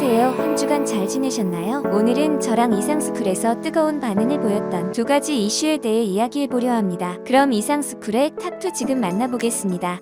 안녕하세요. 한 주간 잘 지내셨나요? 오늘은 저랑 이상스쿨에서 뜨거운 반응을 보였던 두 가지 이슈에 대해 이야기해 보려 합니다. 그럼 이상스쿨의 탑2 지금 만나보겠습니다.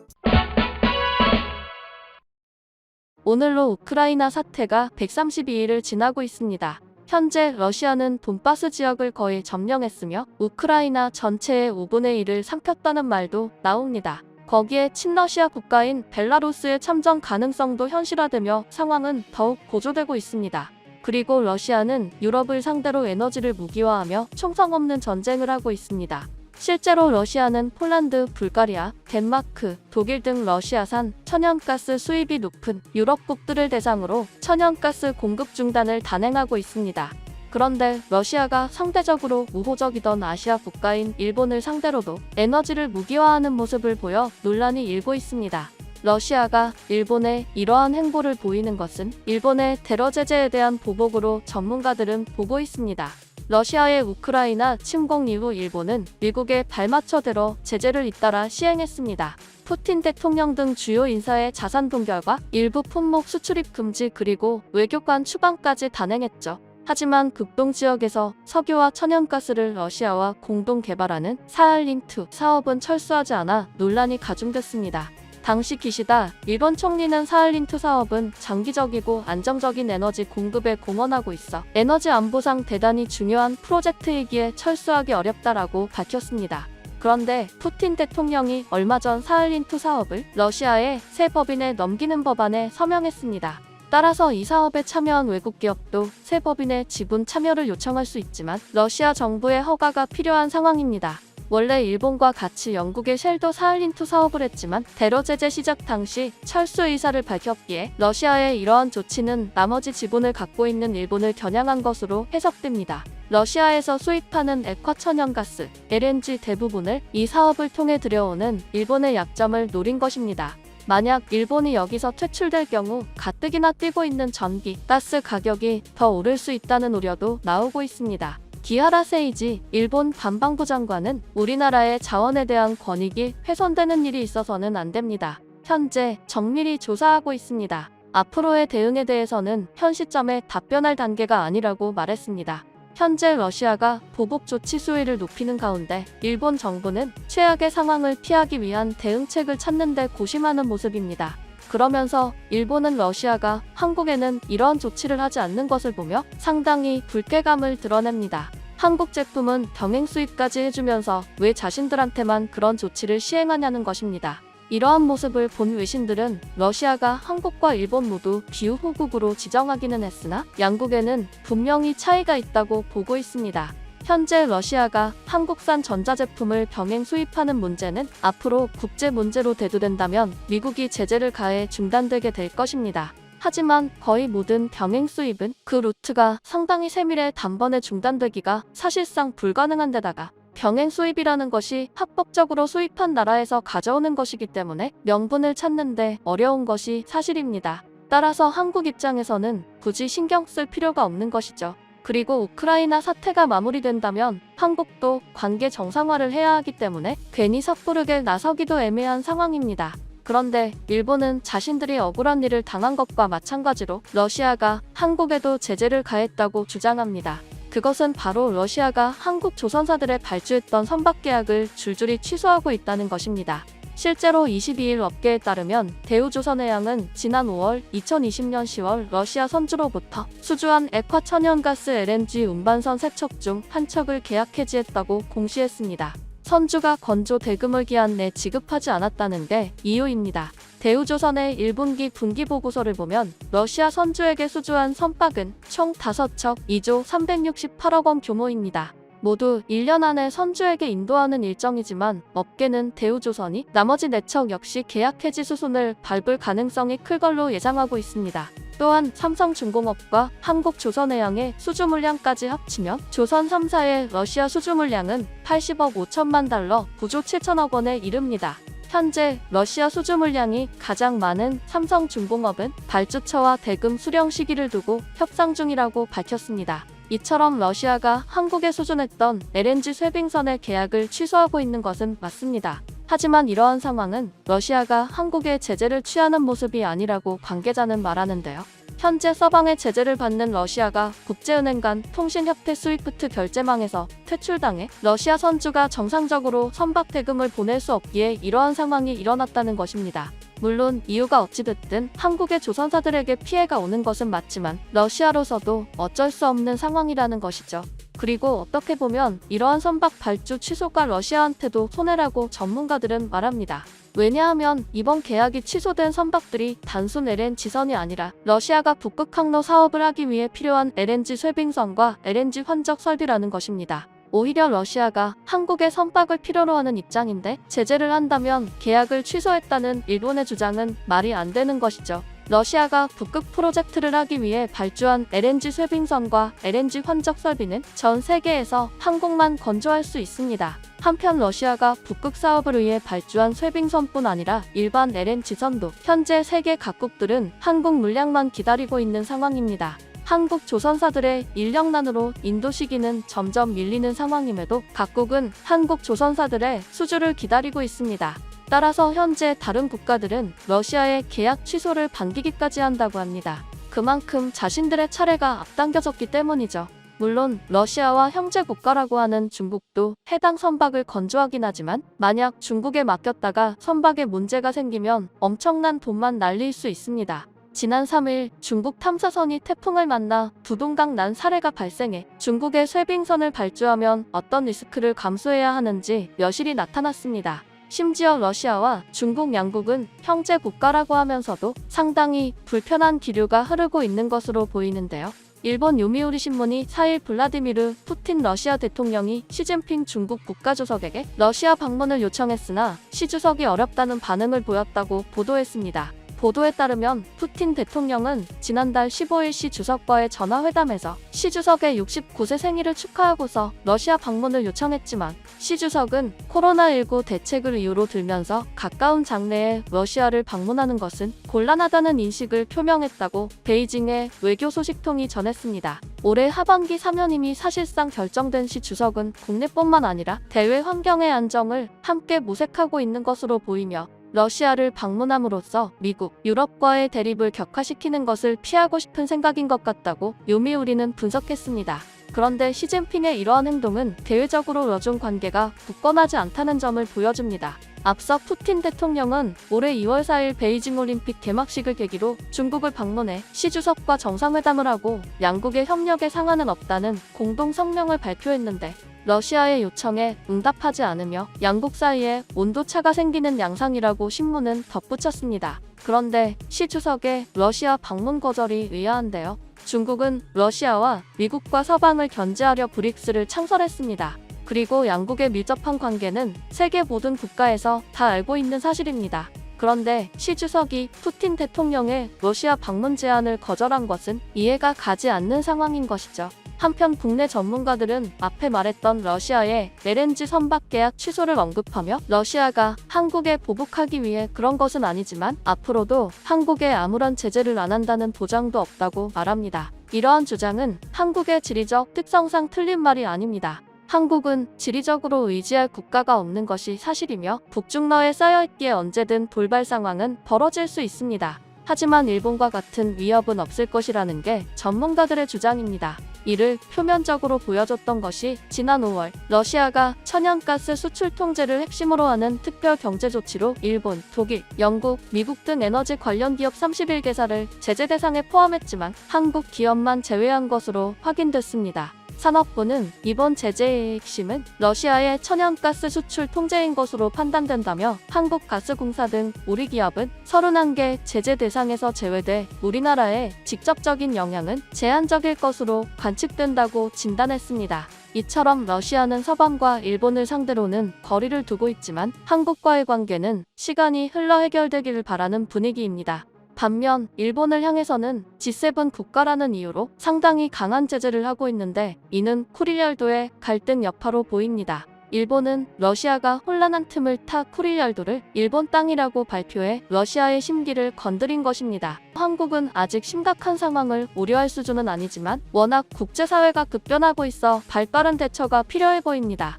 오늘로 우크라이나 사태가 132일을 지나고 있습니다. 현재 러시아는 돈바스 지역을 거의 점령했으며 우크라이나 전체의 5분의 1을 삼켰다는 말도 나옵니다. 거기에 친러시아 국가인 벨라루스의 참전 가능성도 현실화되며 상황은 더욱 고조되고 있습니다. 그리고 러시아는 유럽을 상대로 에너지를 무기화하며 총성 없는 전쟁을 하고 있습니다. 실제로 러시아는 폴란드, 불가리아, 덴마크, 독일 등 러시아산 천연가스 수입이 높은 유럽국들을 대상으로 천연가스 공급 중단을 단행하고 있습니다. 그런데 러시아가 상대적으로 우호적이던 아시아 국가인 일본을 상대로도 에너지를 무기화하는 모습을 보여 논란이 일고 있습니다. 러시아가 일본에 이러한 행보를 보이는 것은 일본의 테러 제재에 대한 보복으로 전문가들은 보고 있습니다. 러시아의 우크라이나 침공 이후 일본은 미국에 발맞춰 들어 제재를 잇따라 시행했습니다. 푸틴 대통령 등 주요 인사의 자산 동결과 일부 품목 수출입 금지 그리고 외교관 추방까지 단행했죠. 하지만 극동 지역에서 석유와 천연가스를 러시아와 공동 개발하는 사할린2 사업은 철수하지 않아 논란이 가중됐습니다. 당시 기시다 일본 총리는 사할린2 사업은 장기적이고 안정적인 에너지 공급에 공헌하고 있어 에너지 안보상 대단히 중요한 프로젝트이기에 철수하기 어렵다라고 밝혔습니다. 그런데 푸틴 대통령이 얼마 전 사할린2 사업을 러시아의 새 법인에 넘기는 법안에 서명했습니다. 따라서 이 사업에 참여한 외국 기업도 새 법인의 지분 참여를 요청할 수 있지만 러시아 정부의 허가가 필요한 상황입니다. 원래 일본과 같이 영국의 쉘도 사할린2 사업을 했지만 대러 제재 시작 당시 철수 의사를 밝혔기에 러시아의 이러한 조치는 나머지 지분을 갖고 있는 일본을 겨냥한 것으로 해석됩니다. 러시아에서 수입하는 액화 천연가스, LNG 대부분을 이 사업을 통해 들여오는 일본의 약점을 노린 것입니다. 만약 일본이 여기서 퇴출될 경우 가뜩이나 뛰고 있는 전기, 가스 가격이 더 오를 수 있다는 우려도 나오고 있습니다. 기하라 세이지 일본 반방부 장관은 우리나라의 자원에 대한 권익이 훼손되는 일이 있어서는 안 됩니다. 현재 정밀히 조사하고 있습니다. 앞으로의 대응에 대해서는 현 시점에 답변할 단계가 아니라고 말했습니다. 현재 러시아가 보복 조치 수위를 높이는 가운데 일본 정부는 최악의 상황을 피하기 위한 대응책을 찾는 데 고심하는 모습입니다. 그러면서 일본은 러시아가 한국에는 이러한 조치를 하지 않는 것을 보며 상당히 불쾌감을 드러냅니다. 한국 제품은 병행 수입까지 해주면서 왜 자신들한테만 그런 조치를 시행하냐는 것입니다. 이러한 모습을 본 외신들은 러시아가 한국과 일본 모두 비우호국으로 지정하기는 했으나 양국에는 분명히 차이가 있다고 보고 있습니다. 현재 러시아가 한국산 전자제품을 병행 수입하는 문제는 앞으로 국제 문제로 대두된다면 미국이 제재를 가해 중단되게 될 것입니다. 하지만 거의 모든 병행 수입은 그 루트가 상당히 세밀해 단번에 중단되기가 사실상 불가능한 데다가 병행 수입이라는 것이 합법적으로 수입한 나라에서 가져오는 것이기 때문에 명분을 찾는데 어려운 것이 사실입니다. 따라서 한국 입장에서는 굳이 신경 쓸 필요가 없는 것이죠. 그리고 우크라이나 사태가 마무리된다면 한국도 관계 정상화를 해야 하기 때문에 괜히 섣부르게 나서기도 애매한 상황입니다. 그런데 일본은 자신들이 억울한 일을 당한 것과 마찬가지로 러시아가 한국에도 제재를 가했다고 주장합니다. 그것은 바로 러시아가 한국 조선사들에 발주했던 선박 계약을 줄줄이 취소하고 있다는 것입니다. 실제로 22일 업계에 따르면 대우조선해양은 지난 5월 2020년 10월 러시아 선주로부터 수주한 액화 천연가스 LNG 운반선 세척 중 한 척을 계약 해지했다고 공시했습니다. 선주가 건조 대금을 기한 내 지급하지 않았다는 게 이유입니다. 대우조선의 1분기 분기 보고서를 보면 러시아 선주에게 수주한 선박은 총 5척 2조 368억 원 규모입니다. 모두 1년 안에 선주에게 인도하는 일정이지만 업계는 대우조선이 나머지 4척 역시 계약 해지 수순을 밟을 가능성이 클 걸로 예상하고 있습니다. 또한 삼성중공업과 한국조선해양의 수주 물량까지 합치면 조선 3사의 러시아 수주 물량은 80억 5천만 달러 9조 7천억 원에 이릅니다. 현재 러시아 수주 물량이 가장 많은 삼성중공업은 발주처와 대금 수령 시기를 두고 협상 중이라고 밝혔습니다. 이처럼 러시아가 한국에 수준했던 LNG 쇄빙선의 계약을 취소하고 있는 것은 맞습니다. 하지만 이러한 상황은 러시아가 한국에 제재를 취하는 모습이 아니라고 관계자는 말하는데요. 현재 서방의 제재를 받는 러시아가 국제은행 간 통신협회 스위프트 결제망에서 퇴출당해 러시아 선주가 정상적으로 선박 대금을 보낼 수 없기에 이러한 상황이 일어났다는 것입니다. 물론 이유가 어찌 됐든 한국의 조선사들에게 피해가 오는 것은 맞지만 러시아로서도 어쩔 수 없는 상황이라는 것이죠. 그리고 어떻게 보면 이러한 선박 발주 취소가 러시아한테도 손해라고 전문가들은 말합니다. 왜냐하면 이번 계약이 취소된 선박들이 단순 LNG선이 아니라 러시아가 북극 항로 사업을 하기 위해 필요한 LNG 쇄빙선과 LNG 환적 설비라는 것입니다. 오히려 러시아가 한국의 선박을 필요로 하는 입장인데 제재를 한다면 계약을 취소했다는 일본의 주장은 말이 안 되는 것이죠. 러시아가 북극 프로젝트를 하기 위해 발주한 LNG 쇄빙선과 LNG 환적 설비는 전 세계에서 한국만 건조할 수 있습니다. 한편 러시아가 북극 사업을 위해 발주한 쇄빙선뿐 아니라 일반 LNG선도 현재 세계 각국들은 한국 물량만 기다리고 있는 상황입니다. 한국 조선사들의 인력난으로 인도 시기는 점점 밀리는 상황임에도 각국은 한국 조선사들의 수주를 기다리고 있습니다. 따라서 현재 다른 국가들은 러시아의 계약 취소를 반기기까지 한다고 합니다. 그만큼 자신들의 차례가 앞당겨졌기 때문이죠. 물론 러시아와 형제 국가라고 하는 중국도 해당 선박을 건조하긴 하지만 만약 중국에 맡겼다가 선박에 문제가 생기면 엄청난 돈만 날릴 수 있습니다. 지난 3일 중국 탐사선이 태풍을 만나 두동강 난 사례가 발생해 중국의 쇄빙선을 발주하면 어떤 리스크를 감수해야 하는지 여실히 나타났습니다. 심지어 러시아와 중국 양국은 형제 국가라고 하면서도 상당히 불편한 기류가 흐르고 있는 것으로 보이는데요. 일본 요미우리 신문이 4일 블라디미르 푸틴 러시아 대통령이 시진핑 중국 국가주석에게 러시아 방문을 요청했으나 시 주석이 어렵다는 반응을 보였다고 보도했습니다. 보도에 따르면 푸틴 대통령은 지난달 15일 시 주석과의 전화회담에서 시 주석의 69세 생일을 축하하고서 러시아 방문을 요청했지만 시 주석은 코로나19 대책을 이유로 들면서 가까운 장래에 러시아를 방문하는 것은 곤란하다는 인식을 표명했다고 베이징의 외교 소식통이 전했습니다. 올해 하반기 사면임이 사실상 결정된 시 주석은 국내뿐만 아니라 대외 환경의 안정을 함께 모색하고 있는 것으로 보이며 러시아를 방문함으로써 미국, 유럽과의 대립을 격화시키는 것을 피하고 싶은 생각인 것 같다고 요미우리는 분석했습니다. 그런데 시진핑의 이러한 행동은 대외적으로 러중 관계가 굳건하지 않다는 점을 보여줍니다. 앞서 푸틴 대통령은 올해 2월 4일 베이징 올림픽 개막식을 계기로 중국을 방문해 시 주석과 정상회담을 하고 양국의 협력에 상한은 없다는 공동 성명을 발표했는데 러시아의 요청에 응답하지 않으며 양국 사이에 온도차가 생기는 양상이라고 신문은 덧붙였습니다. 그런데 시 주석의 러시아 방문 거절이 의아한데요. 중국은 러시아와 미국과 서방을 견제하려 브릭스를 창설했습니다. 그리고 양국의 밀접한 관계는 세계 모든 국가에서 다 알고 있는 사실입니다. 그런데 시 주석이 푸틴 대통령의 러시아 방문 제안을 거절한 것은 이해가 가지 않는 상황인 것이죠. 한편 국내 전문가들은 앞에 말했던 러시아의 LNG 선박 계약 취소를 언급하며 러시아가 한국에 보복하기 위해 그런 것은 아니지만 앞으로도 한국에 아무런 제재를 안 한다는 보장도 없다고 말합니다. 이러한 주장은 한국의 지리적 특성상 틀린 말이 아닙니다. 한국은 지리적으로 의지할 국가가 없는 것이 사실이며 북중러에 쌓여있기에 언제든 돌발 상황은 벌어질 수 있습니다. 하지만 일본과 같은 위협은 없을 것이라는 게 전문가들의 주장입니다. 이를 표면적으로 보여줬던 것이 지난 5월 러시아가 천연가스 수출 통제를 핵심으로 하는 특별 경제 조치로 일본, 독일, 영국, 미국 등 에너지 관련 기업 31개사를 제재 대상에 포함했지만 한국 기업만 제외한 것으로 확인됐습니다. 산업부는 이번 제재의 핵심은 러시아의 천연가스 수출 통제인 것으로 판단된다며 한국가스공사 등 우리 기업은 31개 제재 대상에서 제외돼 우리나라에 직접적인 영향은 제한적일 것으로 관측된다고 진단했습니다. 이처럼 러시아는 서방과 일본을 상대로는 거리를 두고 있지만 한국과의 관계는 시간이 흘러 해결되기를 바라는 분위기입니다. 반면 일본을 향해서는 G7 국가라는 이유로 상당히 강한 제재를 하고 있는데 이는 쿠릴열도의 갈등 여파로 보입니다. 일본은 러시아가 혼란한 틈을 타 쿠릴열도를 일본 땅이라고 발표해 러시아의 심기를 건드린 것입니다. 한국은 아직 심각한 상황을 우려할 수준은 아니지만 워낙 국제사회가 급변하고 있어 발빠른 대처가 필요해 보입니다.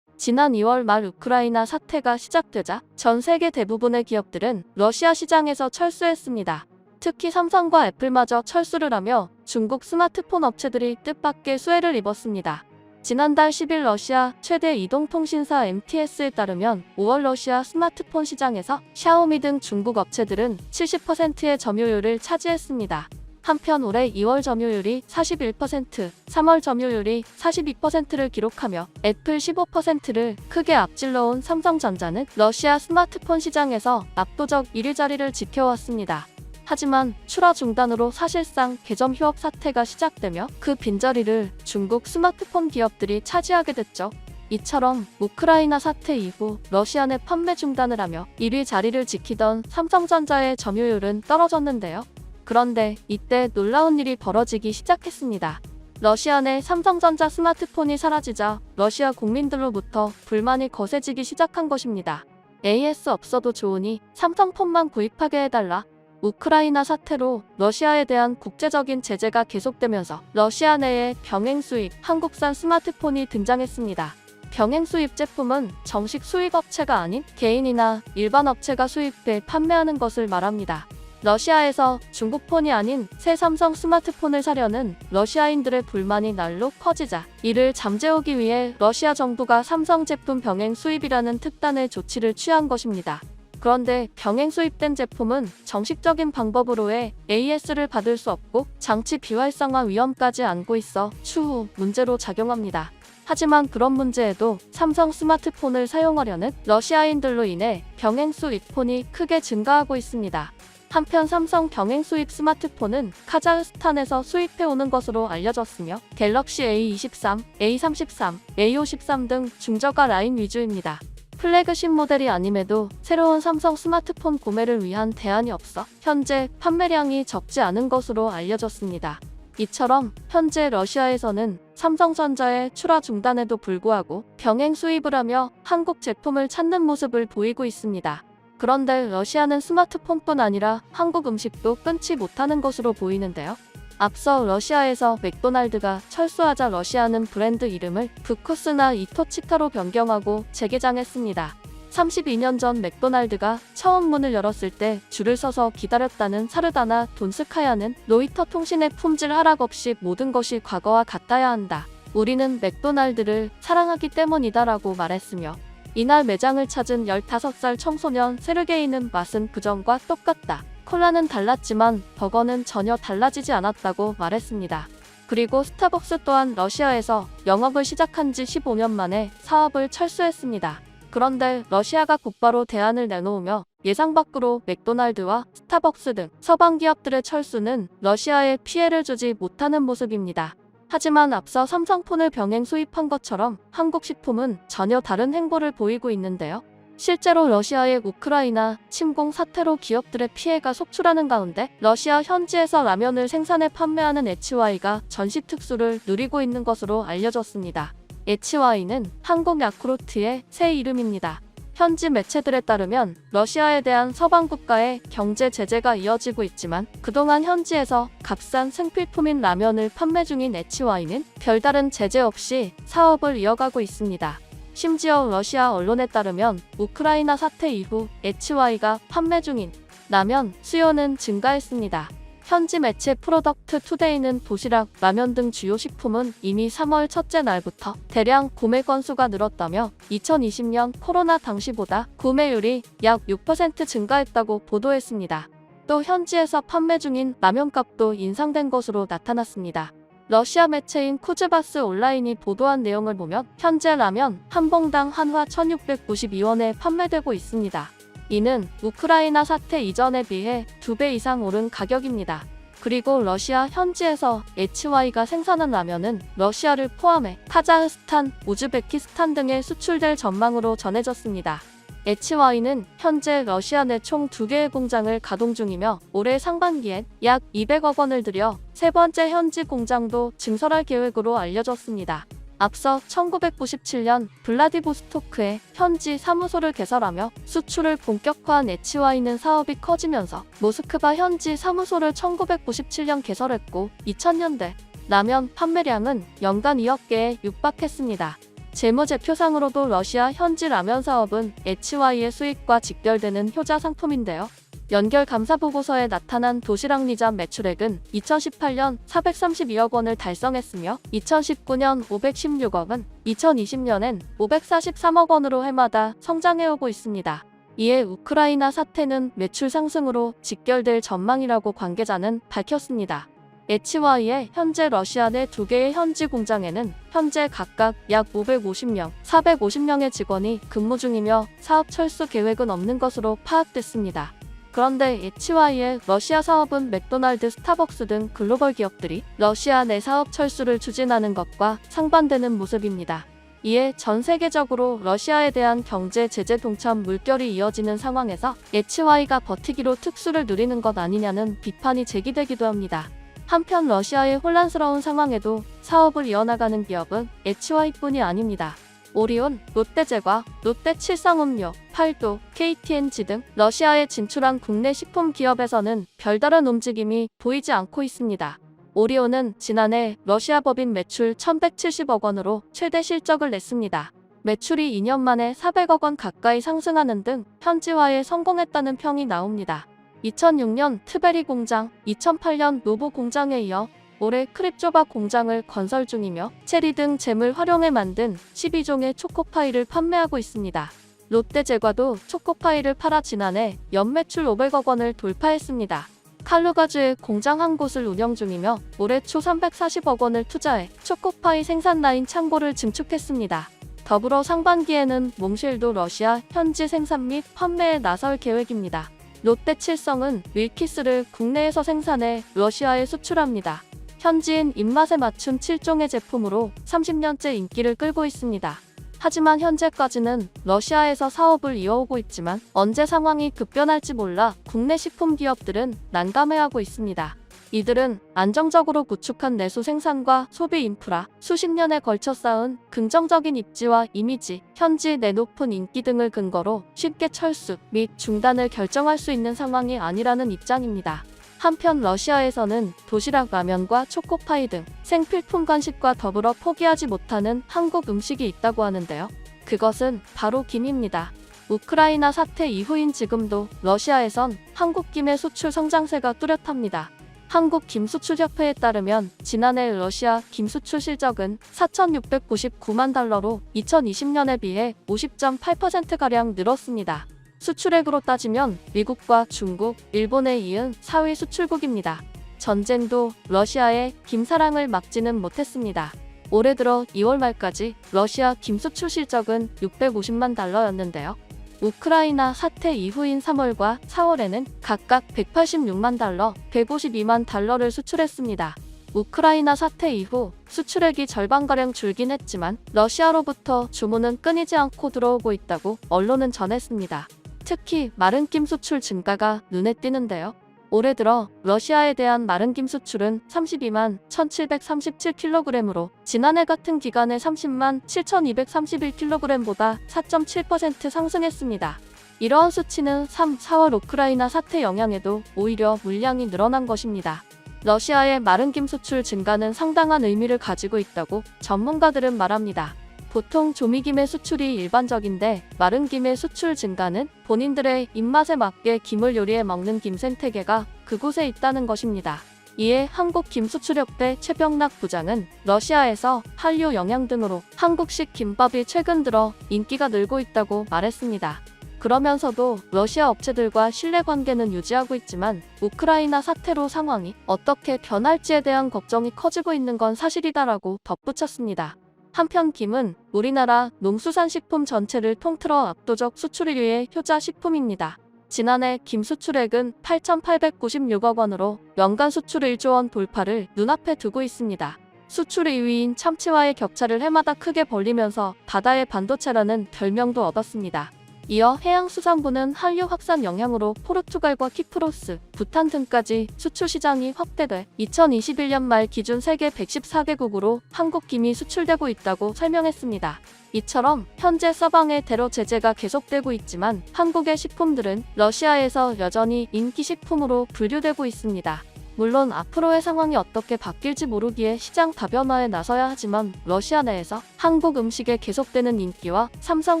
지난 2월 말 우크라이나 사태가 시작되자 전 세계 대부분의 기업들은 러시아 시장에서 철수했습니다. 특히 삼성과 애플마저 철수를 하며 중국 스마트폰 업체들이 뜻밖의 수혜를 입었습니다. 지난달 10일 러시아 최대 이동통신사 MTS에 따르면 5월 러시아 스마트폰 시장에서 샤오미 등 중국 업체들은 70%의 점유율을 차지했습니다. 한편 올해 2월 점유율이 41%, 3월 점유율이 42%를 기록하며 애플 15%를 크게 앞질러온 삼성전자는 러시아 스마트폰 시장에서 압도적 1위 자리를 지켜왔습니다. 하지만 출하 중단으로 사실상 개점 휴업 사태가 시작되며 그 빈자리를 중국 스마트폰 기업들이 차지하게 됐죠. 이처럼 우크라이나 사태 이후 러시아 내 판매 중단을 하며 1위 자리를 지키던 삼성전자의 점유율은 떨어졌는데요. 그런데 이때 놀라운 일이 벌어지기 시작했습니다. 러시아 내 삼성전자 스마트폰이 사라지자 러시아 국민들로부터 불만이 거세지기 시작한 것입니다. AS 없어도 좋으니 삼성폰만 구입하게 해달라. 우크라이나 사태로 러시아에 대한 국제적인 제재가 계속되면서 러시아 내에 병행 수입 한국산 스마트폰이 등장했습니다. 병행 수입 제품은 정식 수입 업체가 아닌 개인이나 일반 업체가 수입해 판매하는 것을 말합니다. 러시아에서 중국폰이 아닌 새 삼성 스마트폰을 사려는 러시아인들의 불만이 날로 커지자 이를 잠재우기 위해 러시아 정부가 삼성 제품 병행 수입이라는 특단의 조치를 취한 것입니다. 그런데 병행 수입된 제품은 정식적인 방법으로의 AS를 받을 수 없고 장치 비활성화 위험까지 안고 있어 추후 문제로 작용합니다. 하지만 그런 문제에도 삼성 스마트폰을 사용하려는 러시아인들로 인해 병행 수입폰이 크게 증가하고 있습니다. 한편 삼성 병행 수입 스마트폰은 카자흐스탄에서 수입해 오는 것으로 알려졌으며 갤럭시 A23, A33, A53 등 중저가 라인 위주입니다. 플래그십 모델이 아님에도 새로운 삼성 스마트폰 구매를 위한 대안이 없어 현재 판매량이 적지 않은 것으로 알려졌습니다. 이처럼 현재 러시아에서는 삼성전자의 출하 중단에도 불구하고 병행 수입을 하며 한국 제품을 찾는 모습을 보이고 있습니다. 그런데 러시아는 스마트폰뿐 아니라 한국 음식도 끊지 못하는 것으로 보이는데요. 앞서 러시아에서 맥도날드가 철수하자 러시아는 브랜드 이름을 브쿠스나 이토치타로 변경하고 재개장했습니다. 32년 전 맥도날드가 처음 문을 열었을 때 줄을 서서 기다렸다는 사르다나 돈스카야는 로이터 통신의 품질 하락 없이 모든 것이 과거와 같아야 한다. 우리는 맥도날드를 사랑하기 때문이다라고 말했으며 이날 매장을 찾은 15살 청소년 세르게이는 맛은 그전과 똑같다. 콜라는 달랐지만 버거는 전혀 달라지지 않았다고 말했습니다. 그리고 스타벅스 또한 러시아에서 영업을 시작한 지 15년 만에 사업을 철수했습니다. 그런데 러시아가 곧바로 대안을 내놓으며 예상 밖으로 맥도날드와 스타벅스 등 서방 기업들의 철수는 러시아에 피해를 주지 못하는 모습입니다. 하지만 앞서 삼성폰을 병행 수입한 것처럼 한국 식품은 전혀 다른 행보를 보이고 있는데요. 실제로 러시아의 우크라이나 침공 사태로 기업들의 피해가 속출하는 가운데 러시아 현지에서 라면을 생산해 판매하는 HY가 전시 특수를 누리고 있는 것으로 알려졌습니다. HY는 한국 야쿠르트의 새 이름입니다. 현지 매체들에 따르면 러시아에 대한 서방 국가의 경제 제재가 이어지고 있지만 그동안 현지에서 값싼 생필품인 라면을 판매 중인 HY는 별다른 제재 없이 사업을 이어가고 있습니다. 심지어 러시아 언론에 따르면 우크라이나 사태 이후 HY가 판매 중인 라면 수요는 증가했습니다. 현지 매체 프로덕트 투데이는 도시락, 라면 등 주요 식품은 이미 3월 첫째 날부터 대량 구매 건수가 늘었다며 2020년 코로나 당시보다 구매율이 약 6% 증가했다고 보도했습니다. 또 현지에서 판매 중인 라면 값도 인상된 것으로 나타났습니다. 러시아 매체인 쿠즈바스 온라인이 보도한 내용을 보면 현재 라면 한 봉당 한화 1692원에 판매되고 있습니다. 이는 우크라이나 사태 이전에 비해 두 배 이상 오른 가격입니다. 그리고 러시아 현지에서 HY가 생산한 라면은 러시아를 포함해 카자흐스탄, 우즈베키스탄 등에 수출될 전망으로 전해졌습니다. HY는 현재 러시아 내 총 2개의 공장을 가동 중이며 올해 상반기엔 약 200억 원을 들여 세 번째 현지 공장도 증설할 계획으로 알려졌습니다. 앞서 1997년 블라디보스토크에 현지 사무소를 개설하며 수출을 본격화한 HY는 사업이 커지면서 모스크바 현지 사무소를 1997년 개설했고 2000년대 라면 판매량은 연간 2억 개에 육박했습니다. 재무제표상으로도 러시아 현지 라면 사업은 HY의 수익과 직결되는 효자 상품인데요. 연결 감사 보고서에 나타난 도시락 리잡 매출액은 2018년 432억 원을 달성했으며 2019년 516억 원, 2020년엔 543억 원으로 해마다 성장해오고 있습니다. 이에 우크라이나 사태는 매출 상승으로 직결될 전망이라고 관계자는 밝혔습니다. HY의 현재 러시아 내 두 개의 현지 공장에는 현재 각각 약 550명, 450명의 직원이 근무 중이며 사업 철수 계획은 없는 것으로 파악됐습니다. 그런데 HY의 러시아 사업은 맥도날드, 스타벅스 등 글로벌 기업들이 러시아 내 사업 철수를 추진하는 것과 상반되는 모습입니다. 이에 전 세계적으로 러시아에 대한 경제 제재 동참 물결이 이어지는 상황에서 HY가 버티기로 특수를 누리는 것 아니냐는 비판이 제기되기도 합니다. 한편 러시아의 혼란스러운 상황에도 사업을 이어나가는 기업은 HY뿐이 아닙니다. 오리온, 롯데제과, 롯데칠성음료, 팔도, KTNG 등 러시아에 진출한 국내 식품 기업에서는 별다른 움직임이 보이지 않고 있습니다. 오리온은 지난해 러시아 법인 매출 1170억 원으로 최대 실적을 냈습니다. 매출이 2년 만에 400억 원 가까이 상승하는 등 현지화에 성공했다는 평이 나옵니다. 2006년 트베리 공장, 2008년 노보 공장에 이어 올해 크립조바 공장을 건설 중이며 체리 등 잼을 활용해 만든 12종의 초코파이를 판매하고 있습니다. 롯데제과도 초코파이를 팔아 지난해 연매출 500억 원을 돌파했습니다. 칼루가주의 공장 한 곳을 운영 중이며 올해 초 340억 원을 투자해 초코파이 생산 라인 창고를 증축했습니다. 더불어 상반기에는 몽쉘도 러시아 현지 생산 및 판매에 나설 계획입니다. 롯데칠성은 밀키스를 국내에서 생산해 러시아에 수출합니다. 현지인 입맛에 맞춘 7종의 제품으로 30년째 인기를 끌고 있습니다. 하지만 현재까지는 러시아에서 사업을 이어오고 있지만 언제 상황이 급변할지 몰라 국내 식품 기업들은 난감해하고 있습니다. 이들은 안정적으로 구축한 내수 생산과 소비 인프라, 수십 년에 걸쳐 쌓은 긍정적인 입지와 이미지, 현지 내 높은 인기 등을 근거로 쉽게 철수 및 중단을 결정할 수 있는 상황이 아니라는 입장입니다. 한편 러시아에서는 도시락 라면과 초코파이 등 생필품 간식과 더불어 포기하지 못하는 한국 음식이 있다고 하는데요. 그것은 바로 김입니다. 우크라이나 사태 이후인 지금도 러시아에선 한국 김의 수출 성장세가 뚜렷합니다. 한국 김수출협회에 따르면 지난해 러시아 김수출 실적은 4,699만 달러로 2020년에 비해 50.8%가량 늘었습니다. 수출액으로 따지면 미국과 중국, 일본에 이은 4위 수출국입니다. 전쟁도 러시아의 김사랑을 막지는 못했습니다. 올해 들어 2월 말까지 러시아 김수출 실적은 650만 달러였는데요. 우크라이나 사태 이후인 3월과 4월에는 각각 186만 달러, 152만 달러를 수출했습니다. 우크라이나 사태 이후 수출액이 절반가량 줄긴 했지만 러시아로부터 주문은 끊이지 않고 들어오고 있다고 언론은 전했습니다. 특히 마른 김 수출 증가가 눈에 띄는데요. 올해 들어 러시아에 대한 마른 김 수출은 32만 1737kg으로 지난해 같은 기간에 30만 7231kg보다 4.7% 상승했습니다. 이러한 수치는 3, 4월 우크라이나 사태 영향에도 오히려 물량이 늘어난 것입니다. 러시아의 마른 김 수출 증가는 상당한 의미를 가지고 있다고 전문가들은 말합니다. 보통 조미김의 수출이 일반적인데 마른 김의 수출 증가는 본인들의 입맛에 맞게 김을 요리해 먹는 김 생태계가 그곳에 있다는 것입니다. 이에 한국김수출협회 최병락 부장은 러시아에서 한류 영향 등으로 한국식 김밥이 최근 들어 인기가 늘고 있다고 말했습니다. 그러면서도 러시아 업체들과 신뢰 관계는 유지하고 있지만 우크라이나 사태로 상황이 어떻게 변할지에 대한 걱정이 커지고 있는 건 사실이다라고 덧붙였습니다. 한편 김은 우리나라 농수산식품 전체를 통틀어 압도적 수출 1위의 효자 식품입니다. 지난해 김 수출액은 8,896억 원으로 연간 수출 1조 원 돌파를 눈앞에 두고 있습니다. 수출 2위인 참치와의 격차를 해마다 크게 벌리면서 바다의 반도체라는 별명도 얻었습니다. 이어 해양수산부는 한류 확산 영향으로 포르투갈과 키프로스, 부탄 등까지 수출 시장이 확대돼 2021년 말 기준 세계 114개국으로 한국 김이 수출되고 있다고 설명했습니다. 이처럼 현재 서방의 대로 제재가 계속되고 있지만 한국의 식품들은 러시아에서 여전히 인기 식품으로 분류되고 있습니다. 물론 앞으로의 상황이 어떻게 바뀔지 모르기에 시장 다변화에 나서야 하지만 러시아 내에서 한국 음식의 계속되는 인기와 삼성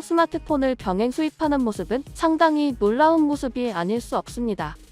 스마트폰을 병행 수입하는 모습은 상당히 놀라운 모습이 아닐 수 없습니다.